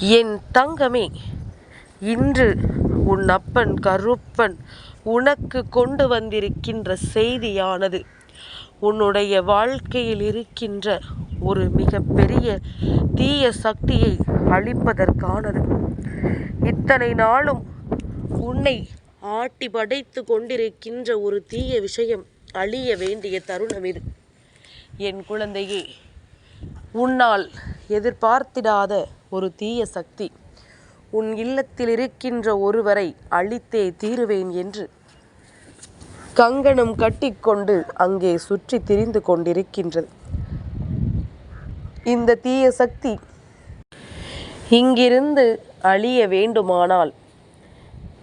என் தங்கமே இன்று உன் அப்பன் கருப்பன் உனக்கு கொண்டு வந்திருக்கின்ற செய்தியானது. உன்னுடைய வாழ்க்கையில் இருக்கின்ற ஒரு மிகப்பெரிய தீய சக்தியை அழிப்பதற்கானது. இத்தனை நாளும் உன்னை ஆட்டி படைத்து கொண்டிருக்கின்ற ஒரு தீய விஷயம் அழிய வேண்டிய தருணம் இது. என் குழந்தையே உன்னால் எதிர்பார்த்திடாத ஒரு தீய சக்தி. உன் இல்லத்தில் இருக்கின்ற ஒருவரை அழித்தே தீருவேன் என்று. கங்கணம் கட்டிக்கொண்டு அங்கே சுற்றி திரிந்து கொண்டிருக்கின்றது. இந்த தீய சக்தி இங்கிருந்து அழிய வேண்டுமானால்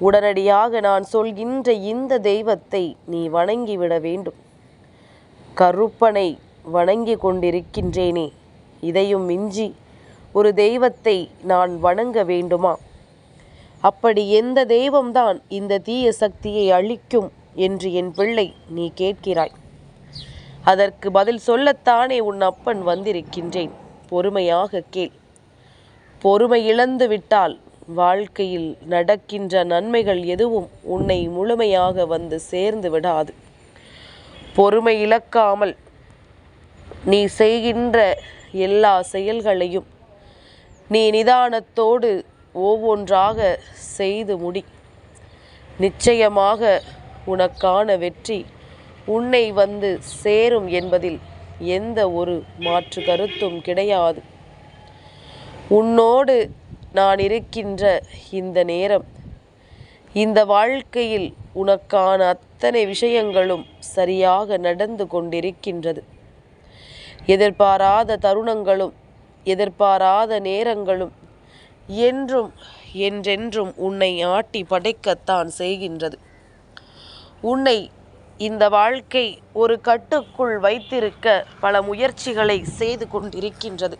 உடனடியாக நான் சொல்கின்ற இந்த தெய்வத்தை நீ வணங்கிவிட வேண்டும். கருப்பனை வணங்கி கொண்டிருக்கின்றேனே. இதையும் மிஞ்சி ஒரு தெய்வத்தை நான் வணங்க வேண்டுமா? அப்படி எந்த தெய்வம்தான் இந்த தீய சக்தியை அழிக்கும் என்று என் பிள்ளை நீ கேட்கிறாய். அதற்கு பதில் சொல்லத்தானே உன் அப்பன் வந்திருக்கின்றேன். பொறுமையாக கேள். பொறுமை இழந்து விட்டால் வாழ்க்கையில் நடக்கின்ற நன்மைகள் எதுவும் உன்னை முழுமையாக வந்து சேர்ந்து விடாது. பொறுமை இழக்காமல் நீ செய்கின்ற எல்லா செயல்களையும் நீ நிதானத்தோடு ஒவ்வொன்றாக செய்து முடி. நிச்சயமாக உனக்கான வெற்றி உன்னை வந்து சேரும் என்பதில் எந்த ஒரு மாற்று கருத்தும் கிடையாது. உன்னோடு நான் இருக்கின்ற இந்த நேரம் இந்த வாழ்க்கையில் உனக்கான அத்தனை விஷயங்களும் சரியாக நடந்து கொண்டிருக்கின்றது. எதிர்பாராத தருணங்களும் எதிர்பாராத நேரங்களும் என்றும் என்றென்றும் உன்னை ஆட்டி படைக்கத்தான் செய்கின்றது. உன்னை இந்த வாழ்க்கை ஒரு கட்டுக்குள் வைத்திருக்க பல முயற்சிகளை செய்து கொண்டிருக்கின்றது.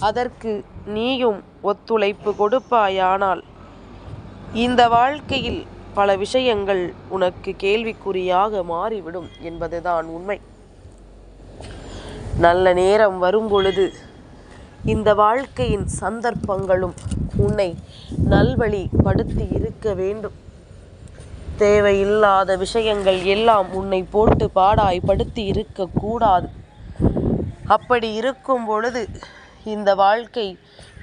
அதற்கு நீயும் ஒத்துழைப்பு கொடுப்பாயானால் இந்த வாழ்க்கையில் பல விஷயங்கள் உனக்கு கேள்விக்குறியாக மாறிவிடும் என்பதுதான் உண்மை. நல்ல நேரம் வரும் பொழுது இந்த வாழ்க்கையின் சந்தர்ப்பங்களும் உன்னை நல்வழிப்படுத்தி இருக்க வேண்டும். தேவையில்லாத விஷயங்கள் எல்லாம் உன்னை போட்டு பாடாய்படுத்தி இருக்கக்கூடாது அப்படி இருக்கும் பொழுது இந்த வாழ்க்கை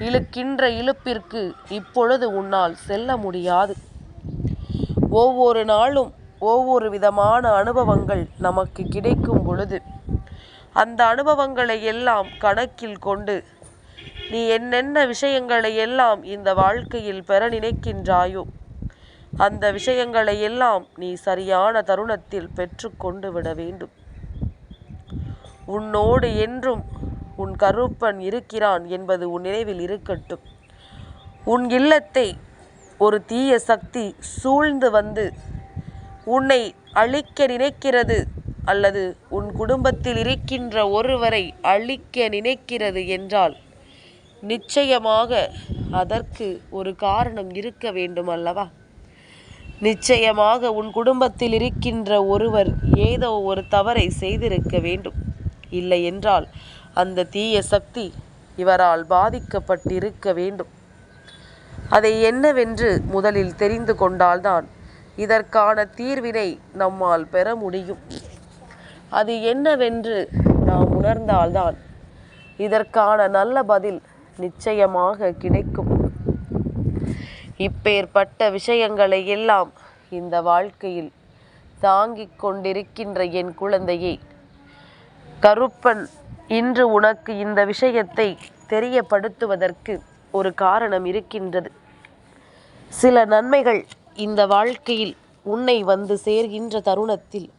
இழுக்கின்ற இழுப்பிற்கு இப்பொழுது உன்னால் செல்ல முடியாது. ஒவ்வொரு நாளும் ஒவ்வொரு விதமான அனுபவங்கள் நமக்கு கிடைக்கும் பொழுது அந்த அனுபவங்களை எல்லாம் கணக்கில் கொண்டு நீ என்னென்ன விஷயங்களை எல்லாம் இந்த வாழ்க்கையில் பெற நினைக்கின்றாயோ அந்த விஷயங்களை எல்லாம் நீ சரியான தருணத்தில் பெற்று கொண்டு விட வேண்டும். உன்னோடு என்றும் உன் கருப்பன் இருக்கிறான் என்பது உன் நினைவில் இருக்கட்டும். உன் இல்லத்தை ஒரு தீய சக்தி சூழ்ந்து வந்து உன்னை அழிக்க நினைக்கிறது அல்லது உன் குடும்பத்தில் இருக்கின்ற ஒருவரை அழிக்க நினைக்கிறது என்றால் நிச்சயமாக அதற்கு ஒரு காரணம் இருக்க வேண்டும் அல்லவா? நிச்சயமாக உன் குடும்பத்தில் இருக்கின்ற ஒருவர் ஏதோ ஒரு தவறை செய்திருக்க வேண்டும். இல்லை என்றால் அந்த தீய சக்தி இவரால் பாதிக்கப்பட்டிருக்க வேண்டும். அதை என்னவென்று முதலில் தெரிந்து கொண்டால்தான் இதற்கான தீர்வினை நம்மால் பெற முடியும். அது என்னவென்று நாம் உணர்ந்தால்தான் இதற்கான நல்ல பதில் நிச்சயமாக கிடைக்கும். இப்பேற்பட்ட விஷயங்களை எல்லாம் இந்த வாழ்க்கையில் தாங்கிக் கொண்டிருக்கின்ற என் குழந்தையை கருப்பன் இன்று உனக்கு இந்த விஷயத்தை தெரியப்படுத்துவதற்கு ஒரு காரணம் இருக்கின்றது. சில நன்மைகள் இந்த வாழ்க்கையில் உன்னை வந்து சேர்கின்ற தருணத்தில்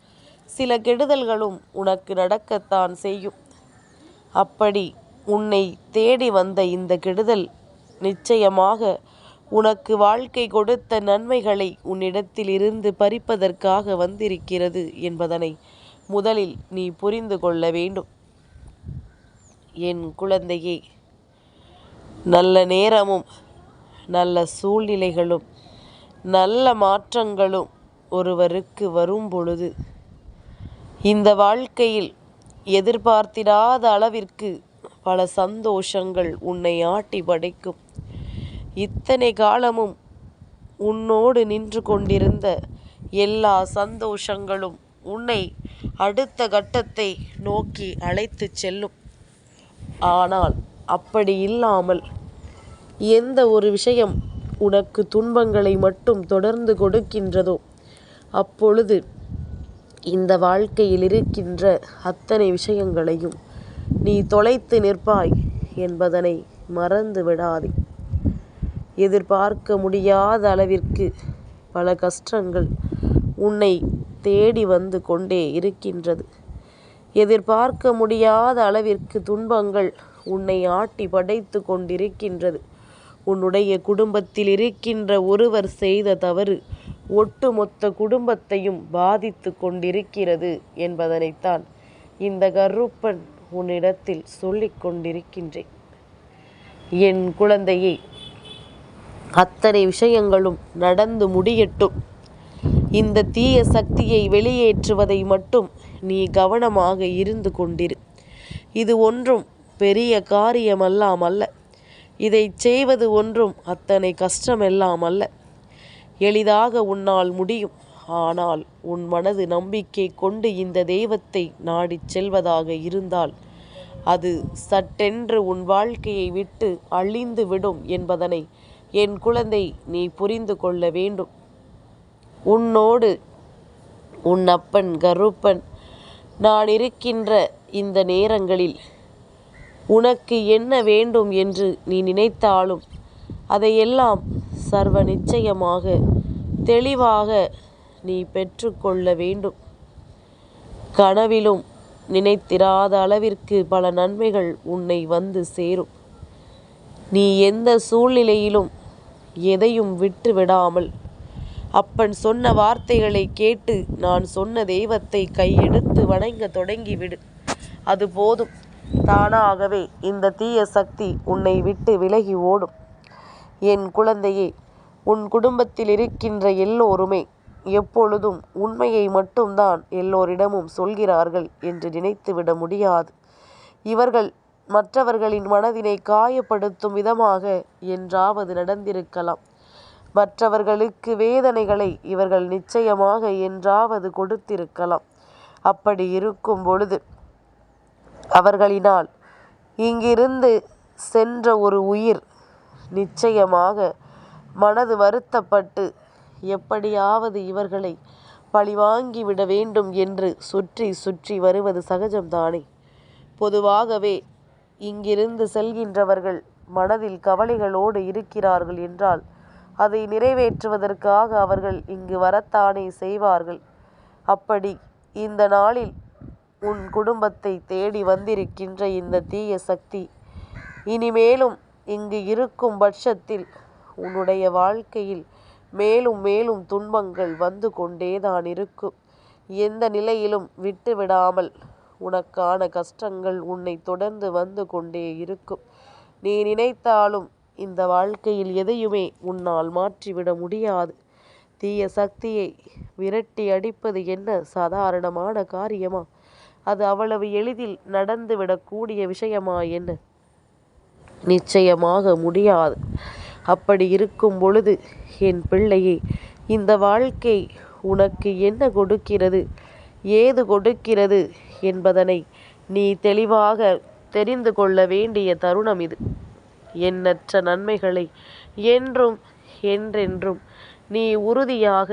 சில கெடுதல்களும் உனக்கு நடக்கத்தான் செய்யும். அப்படி உன்னை தேடி வந்த இந்த கெடுதல் நிச்சயமாக உனக்கு வாழ்க்கை கொடுத்த நன்மைகளை உன்னிடத்தில் இருந்து பறிப்பதற்காக வந்திருக்கிறது என்பதனை முதலில் நீ புரிந்து கொள்ள வேண்டும். என் குழந்தையே நல்ல நேரமும் நல்ல சூழ்நிலைகளும் நல்ல மாற்றங்களும் ஒருவருக்கு வரும் பொழுது இந்த வாழ்க்கையில் எதிர்பார்த்திடாத அளவிற்கு பல சந்தோஷங்கள் உன்னை ஆட்டி படைக்கும். இத்தனை காலமும் உன்னோடு நின்று கொண்டிருந்த எல்லா சந்தோஷங்களும் உன்னை அடுத்த கட்டத்தை நோக்கி அழைத்துச் செல்லும். ஆனால் அப்படி இல்லாமல் எந்த ஒரு விஷயம் உனக்கு துன்பங்களை மட்டும் தொடர்ந்து கொடுக்கின்றதோ அப்பொழுது இந்த வாழ்க்கையில் இருக்கின்ற அத்தனை விஷயங்களையும் நீ தொலைத்து நிற்பாய் என்பதனை மறந்து விடாதே. எதிர்பார்க்க முடியாத அளவிற்கு பல கஷ்டங்கள் உன்னை தேடி வந்து கொண்டே இருக்கின்றது. எதிர்பார்க்க முடியாத அளவிற்கு துன்பங்கள் உன்னை ஆட்டி படைத்து கொண்டிருக்கின்றது. உன்னுடைய குடும்பத்தில் இருக்கின்ற ஒருவர் செய்த தவறு ஒட்டுமொத்த குடும்பத்தையும் பாதித்து கொண்டிருக்கிறது என்பதனைத்தான் இந்த கருப்பன் உன்னிடத்தில் சொல்லிக் கொண்டிருக்கின்றேன். என் குழந்தையே அத்தனை விஷயங்களும் நடந்து முடியட்டும். இந்த தீய சக்தியை வெளியேற்றுவதை மட்டும் நீ கவனமாக இருந்து கொண்டிரு. இது ஒன்றும் பெரிய காரியமெல்லாம் அல்ல இதை செய்வது ஒன்றும் அத்தனை கஷ்டமெல்லாம் அல்ல எளிதாக உன்னால் முடியும். ஆனால் உன் மனது நம்பிக்கை கொண்டு இந்த தெய்வத்தை நாடிச் செல்வதாக இருந்தால் அது சட்டென்று உன் வாழ்க்கையை விட்டு அழிந்து விடும் என்பதனை என் குழந்தை நீ புரிந்து கொள்ள வேண்டும். உன்னோடு உன் அப்பன் கருப்பன் நான் இருக்கின்ற இந்த நேரங்களில் உனக்கு என்ன வேண்டும் என்று நீ நினைத்தாலும் அதையெல்லாம் சர்வ நிச்சயமாக தெளிவாக நீ பெற்றுக்கொள்ள வேண்டும். கனவிலும் நினைத்திராத அளவிற்கு பல நன்மைகள் உன்னை வந்து சேரும். நீ எந்த சூழ்நிலையிலும் எதையும் விட்டு விடாமல் அப்பன் சொன்ன வார்த்தைகளை கேட்டு நான் சொன்ன தெய்வத்தை கையெடுத்து வணங்க தொடங்கிவிடு. அது போதும். தானாகவே இந்த தீய சக்தி உன்னை விட்டு விலகி ஓடும். என் குழந்தையே உன் குடும்பத்தில் இருக்கின்ற எல்லோருமே எப்பொழுதும் உண்மையை மட்டும்தான் எல்லோரிடமும் சொல்கிறார்கள் என்று நினைத்துவிட முடியாது. இவர்கள் மற்றவர்களின் மனதினை காயப்படுத்தும் விதமாக என்றாவது நடந்திருக்கலாம். மற்றவர்களுக்கு வேதனைகளை இவர்கள் நிச்சயமாக என்றாவது கொடுத்திருக்கலாம். அப்படி இருக்கும் பொழுது அவர்களினால் இங்கிருந்து சென்ற ஒரு உயிர் நிச்சயமாக மனது வருத்தப்பட்டு எப்படியாவது இவர்களை பழிவாங்கிவிட வேண்டும் என்று சுற்றி சுற்றி வருவது சகஜம்தானே? பொதுவாகவே இங்கிருந்து செல்கின்றவர்கள் மனதில் கவலைகளோடு இருக்கிறார்கள் என்றால் அதை நிறைவேற்றுவதற்காக அவர்கள் இங்கு வரத்தானே செய்வார்கள். அப்படி இந்த நாளில் உன் குடும்பத்தை தேடி வந்திருக்கின்ற இந்த தீய சக்தி இனிமேலும் இங்கு இருக்கும் பட்சத்தில் உன்னுடைய வாழ்க்கையில் மேலும் மேலும் துன்பங்கள் வந்து கொண்டேதான் இருக்கும். எந்த நிலையிலும் விட்டு விடாமல் உனக்கான கஷ்டங்கள் உன்னை தொடர்ந்து வந்து கொண்டே இருக்கும். நீ நினைத்தாலும் இந்த வாழ்க்கையில் எதையுமே உன்னால் மாற்றிவிட முடியாது. தீய சக்தியை விரட்டி அடிப்பது என்ன சாதாரணமான காரியமா? அது அவ்வளவு எளிதில் நடந்துவிடக்கூடிய விஷயமா என்ன? நிச்சயமாக முடியாது. அப்படி இருக்கும் பொழுது என் பிள்ளையே இந்த வாழ்க்கை உனக்கு என்ன கொடுக்கிறது? ஏது கொடுக்கிறது என்பதனை நீ தெளிவாக தெரிந்து கொள்ள வேண்டிய தருணம் இது. எண்ணற்ற நன்மைகளை என்றும் என்றென்றும் நீ உறுதியாக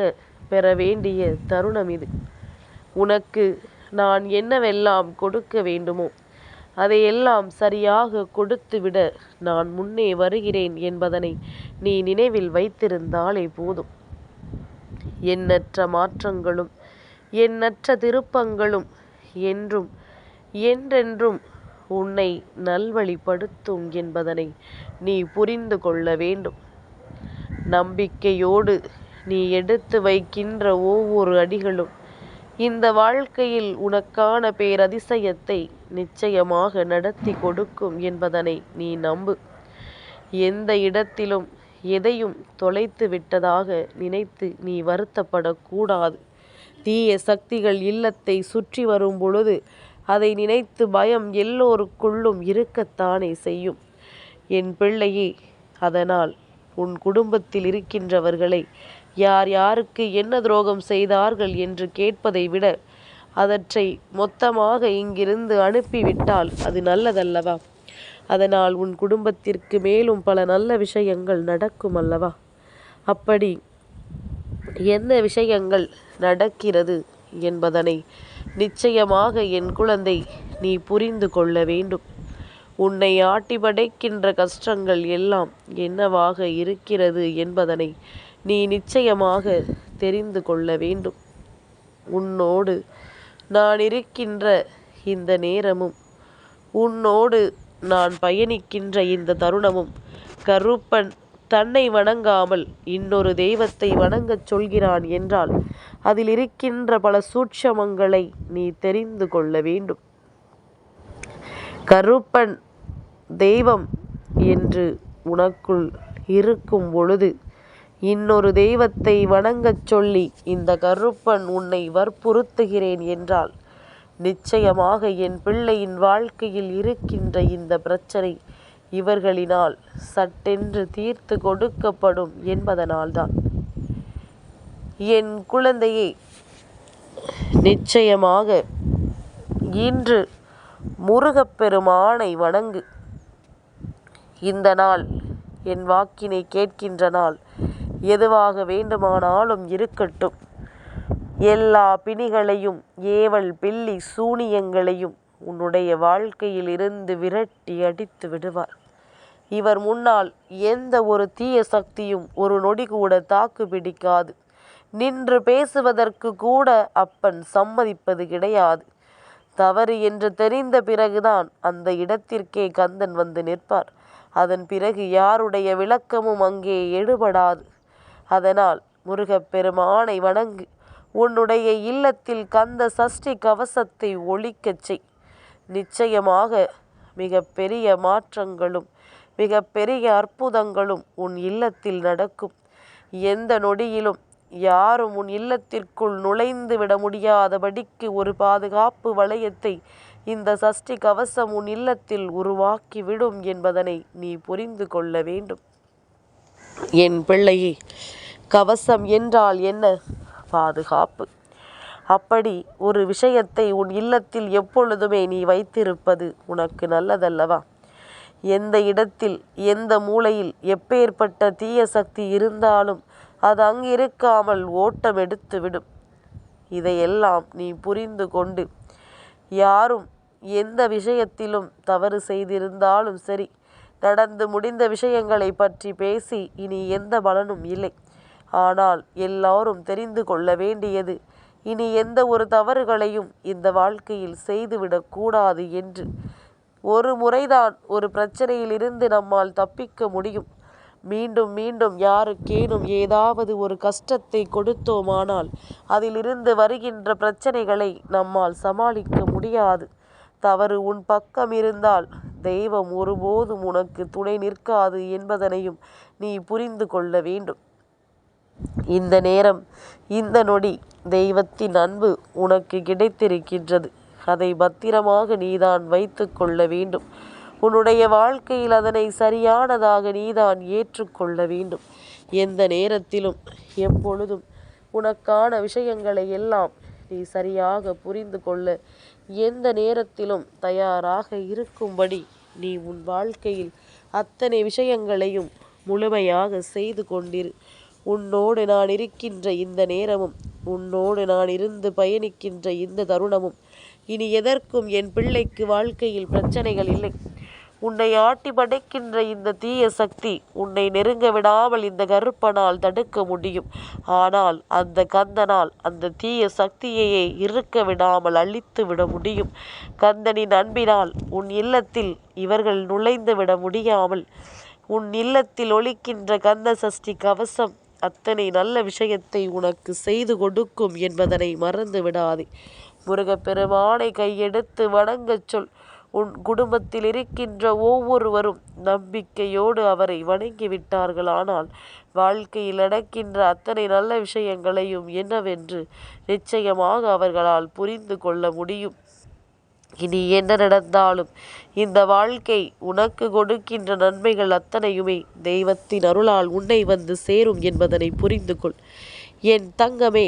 பெற வேண்டிய தருணம் இது. உனக்கு நான் என்னவெல்லாம் கொடுக்க வேண்டுமோ அதையெல்லாம் சரியாக கொடுத்துவிட. நான் முன்னே வருகிறேன் என்பதனை நீ நினைவில் வைத்திருந்தாலே போதும். எண்ணற்ற மாற்றங்களும் எண்ணற்ற திருப்பங்களும் என்றும் என்றென்றும் உன்னை நல்வழிப்படுத்தும் என்பதனை நீ புரிந்து கொள்ள வேண்டும். நம்பிக்கையோடு நீ எடுத்து வைக்கின்ற ஒவ்வொரு அடிகளும் இந்த வாழ்க்கையில் உனக்கான பேரதிசயத்தை நிச்சயமாக நடத்தி கொடுக்கும் என்பதனை நீ நம்பு. எந்த இடத்திலும் எதையும் தொலைத்து விட்டதாக நினைத்து நீ வருத்தப்படக்கூடாது. தீய சக்திகள் இல்லத்தை சுற்றி வரும் பொழுது அதை நினைத்து பயம் எல்லோருக்குள்ளும் இருக்கத்தானே செய்யும். என் பிள்ளையே அதனால் உன் குடும்பத்தில் இருக்கின்றவர்களை யார் யாருக்கு என்ன துரோகம் செய்தார்கள் என்று கேட்பதை விட அவற்றை மொத்தமாக இங்கிருந்து அனுப்பிவிட்டால் அது நல்லதல்லவா? அதனால் உன் குடும்பத்திற்கு மேலும் பல நல்ல விஷயங்கள் நடக்கும் அல்லவா அப்படி என்ன விஷயங்கள் நடக்கிறது என்பதனை நிச்சயமாக என் குழந்தை நீ புரிந்து கொள்ள வேண்டும். உன்னை ஆட்டி படைக்கின்ற கஷ்டங்கள் எல்லாம் என்னவாக இருக்கிறது என்பதனை நீ நிச்சயமாக தெரிந்து கொள்ள வேண்டும். உன்னோடு நான் இருக்கின்ற இந்த நேரமும் உன்னோடு நான் பயணிக்கின்ற இந்த தருணமும் கருப்பன் தன்னை வணங்காமல் இன்னொரு தெய்வத்தை வணங்கச் சொல்கிறான் என்றால் அதில் இருக்கின்ற பல சூட்சமங்களை நீ தெரிந்து கொள்ள வேண்டும். கருப்பன் தெய்வம் என்று உனக்குள் இருக்கும் பொழுது இன்னொரு தெய்வத்தை வணங்கச் சொல்லி இந்த கருப்பன் உன்னை வற்புறுத்துகிறேன் என்றால் நிச்சயமாக என் பிள்ளையின் வாழ்க்கையில் இருக்கின்ற இந்த பிரச்சனை இவர்களினால் சட்டென்று தீர்த்து கொடுக்கப்படும் என்பதனால்தான். என் குழந்தையே நிச்சயமாக இன்று முருகப்பெருமானை வணங்கு. இந்த நாள் என் வாக்கினை கேட்கின்ற நாள். எதுவாக வேண்டுமானாலும் இருக்கட்டும். எல்லா பிணிகளையும் ஏவல் பில்லி சூனியங்களையும் உன்னுடைய வாழ்க்கையில் இருந்து விரட்டி அடித்து விடுவார். இவர் முன்னால் எந்த ஒரு தீய சக்தியும் ஒரு நொடி கூட தாக்கு பிடிக்காது. நின்று பேசுவதற்கு கூட அப்பன் சம்மதிப்பது கிடையாது. தவறு என்று தெரிந்த பிறகுதான் அந்த இடத்திற்கே கந்தன் வந்து நிற்பார். அதன் பிறகு யாருடைய விளக்கமும் அங்கே எடுபடாது. அதனால் முருகப்பெருமானை வணங்கு உன்னுடைய இல்லத்தில் கந்த சஷ்டி கவசத்தை ஒழிக்கச் செய். நிச்சயமாக மிக பெரிய மாற்றங்களும் மிக பெரிய அற்புதங்களும் உன் இல்லத்தில் நடக்கும். எந்த நொடியிலும் யாரும் உன் இல்லத்திற்குள் நுழைந்து விட முடியாதபடிக்கு ஒரு பாதுகாப்பு வளையத்தை இந்த சஷ்டி கவசம் உன் இல்லத்தில் உருவாக்கிவிடும் என்பதனை நீ புரிந்து கொள்ள வேண்டும். என் பிள்ளையே கவசம் என்றால் என்ன? பாதுகாப்பு. அப்படி ஒரு விஷயத்தை உன் இல்லத்தில் எப்பொழுதுமே நீ வைத்திருப்பது உனக்கு நல்லதல்லவா? எந்த இடத்தில் எந்த மூலையில் எப்பேற்பட்ட தீய சக்தி இருந்தாலும் அது அங்கிருக்காமல் ஓட்டம் எடுத்துவிடும் இதையெல்லாம் நீ புரிந்து கொண்டு யாரும் எந்த விஷயத்திலும் தவறு செய்திருந்தாலும் சரி நடந்து முடிந்த விஷயங்களை பற்றி பேசி இனி எந்த பலனும் இல்லை. ஆனால் எல்லாரும் தெரிந்து கொள்ள வேண்டியது இனி எந்த ஒரு தவறுகளையும் இந்த வாழ்க்கையில் செய்துவிடக்கூடாது என்று. ஒரு முறைதான் ஒரு பிரச்சனையிலிருந்து நம்மால் தப்பிக்க முடியும். மீண்டும் மீண்டும் யாருக்கேனும் ஏதாவது ஒரு கஷ்டத்தை கொடுத்தோமானால் அதிலிருந்து வருகின்ற பிரச்சனைகளை நம்மால் சமாளிக்க முடியாது. தவறு உன் பக்கம் இருந்தால் தெய்வம் ஒருபோதும் உனக்கு துணை நிற்காது என்பதனையும் நீ புரிந்து கொள்ள வேண்டும். இந்த நேரம் இந்த நொடி தெய்வத்தின் அன்பு உனக்கு கிடைத்திருக்கின்றது. அதை பத்திரமாக நீதான் வைத்து கொள்ள வேண்டும். உன்னுடைய வாழ்க்கையில் அதனை சரியானதாக நீதான் ஏற்றுக்கொள்ள வேண்டும். எந்த நேரத்திலும் எப்பொழுதும் உனக்கான விஷயங்களை எல்லாம் நீ சரியாக புரிந்து கொள்ள எந்த நேரத்திலும் தயாராக இருக்கும்படி நீ உன் வாழ்க்கையில் அத்தனை விஷயங்களையும் முழுமையாக செய்து கொண்டிரு. உன்னோடு நான் இருக்கின்ற இந்த நேரமும் உன்னோடு நான் இருந்து பயணிக்கின்ற இந்த தருணமும் இனி எதற்கும் என் பிள்ளைக்கு வாழ்க்கையில் பிரச்சனைகள் இல்லை. உன்னை ஆட்டி படைக்கின்ற இந்த தீய சக்தி உன்னை நெருங்க விடாமல் இந்த கருப்பனால் தடுக்க முடியும். ஆனால் அந்த கந்தனால் அந்த தீய சக்தியையே இருக்க விடாமல் அழித்து விட முடியும். கந்தனின் அன்பினால் உன் இல்லத்தில் இவர்கள் நுழைந்து விட முடியாமல் உன் இல்லத்தில் ஒழிக்கின்ற கந்த சஷ்டி கவசம் அத்தனை நல்ல விஷயத்தை உனக்கு செய்து கொடுக்கும் என்பதனை மறந்து விடாதே. முருகப்பெருமானை கையெடுத்து வணங்கச் சொல். உன் குடும்பத்தில் இருக்கின்ற ஒவ்வொருவரும் நம்பிக்கையோடு அவரை வணங்கி விட்டார்கள் ஆனால் வாழ்க்கையில் நடக்கின்ற அத்தனை நல்ல விஷயங்களையும் என்னவென்று நிச்சயமாக அவர்களால் புரிந்து கொள்ள முடியும். இனி என்ன நடந்தாலும் இந்த வாழ்க்கை உனக்கு கொடுக்கின்ற நன்மைகள் அத்தனையுமே தெய்வத்தின் அருளால் உன்னை வந்து சேரும் என்பதனை புரிந்து கொள். என் தங்கமே